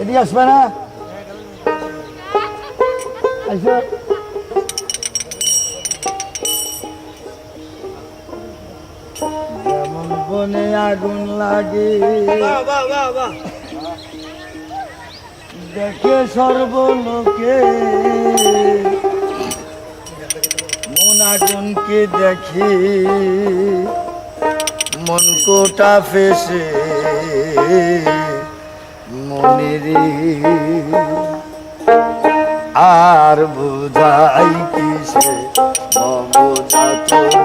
এদিকে আসবে না যেমন বনে আগুন লাগে। দেখে সর্বলোকে আগুনকে দেখি মন কোটা ফেসে মনেরে আর বুঝাই কিসে মমজাত আমার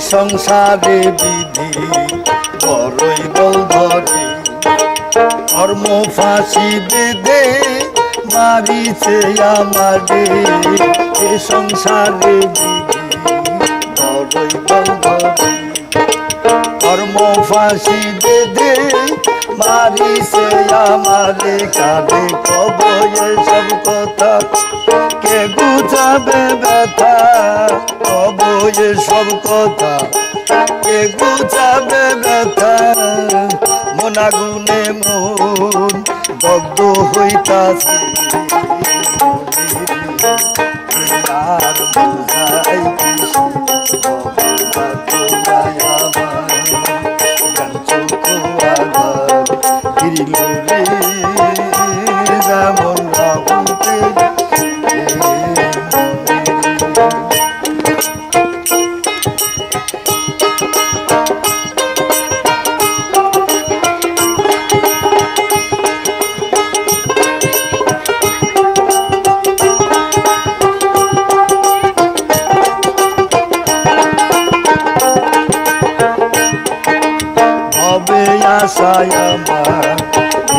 সংসারে বিধি, বড়ই বল ধরে। কর্ম ফাঁসি বেঁধে মারিছে আমারে এ সংসারে বিধি, বড়ই বল ধরে। কর্ম ফাঁসি বেঁধে মারিছে আমারে কাঁধে কব সব কথা, কে গুজাবে ব্যথা? কব সব কথা কে গুছাবে ব্যথা। মনাগুনে মন দগ্ধ হইতাছে। আর বুঝাই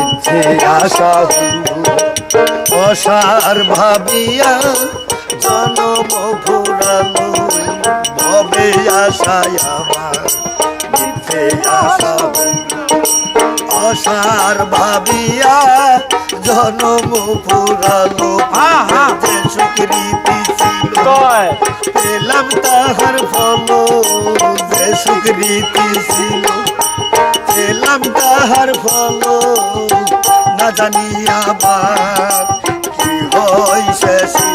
ইচ্ছে আশা অসার ভাবিয়া জনম ফুরালো হবে আশায় আমার ইচ্ছে আশা অসার ভাবিয়া জনম ফুরালো স্বীকৃতি ছিল পেলাম তাহার ফল যে স্বীকৃতি ছিল পেলাম তাহার ফল। না জানিয়া বা কি হয় শেষে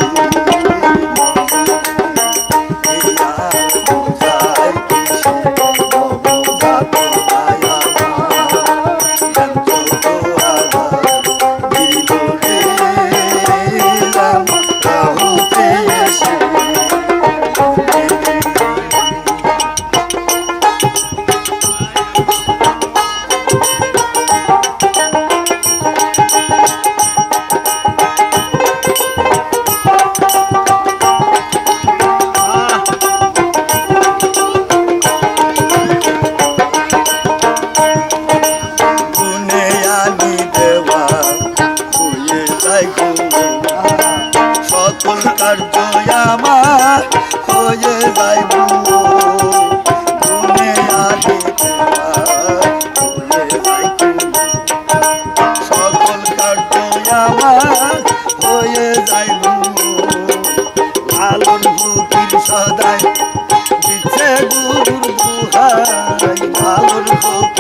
আমার হয়ে যায় গো। লালন ফকির সদাই দিচ্ছে গুরুর দুহাই লালন ফকির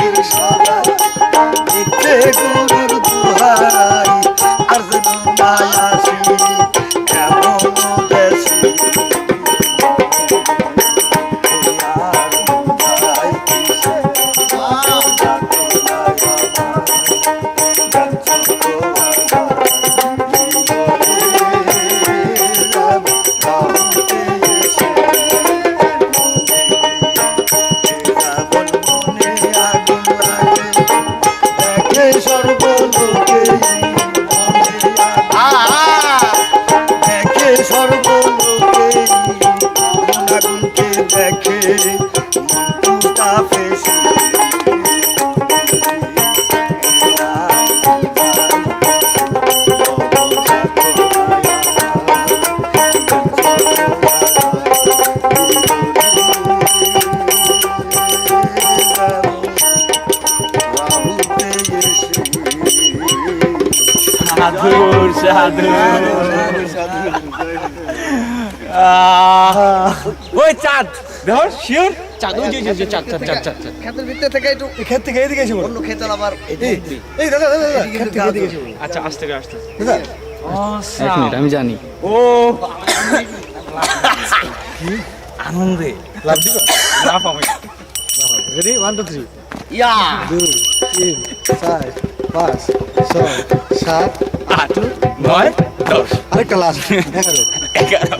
সাধু ওই চাঁদ। ধর শিওর? চাঁদ ওই যে, যে চাঁদ চাঁদ চাঁদ চাঁদ চাঁদ। ক্ষেতের ভিতরে থেকে একটু ক্ষেত থেকে এদিকে এসে বলো অন্য ক্ষেতের আবার এই এই দাদা দাদা দাদা ক্ষেত থেকে এদিকে এসে বলো আচ্ছা আসতে হবে, আসতে। দাদা। এক মিনিট আমি জানি। ও। আনন্দে। লাভ দিবা? লাভ হবে। রেডি ওয়ান টু থ্রি ইয়া দুই তিন চার পাঁচ ছয় সাত আট নয় দশ। আরেকটা লাস্ট এগারো। এগারো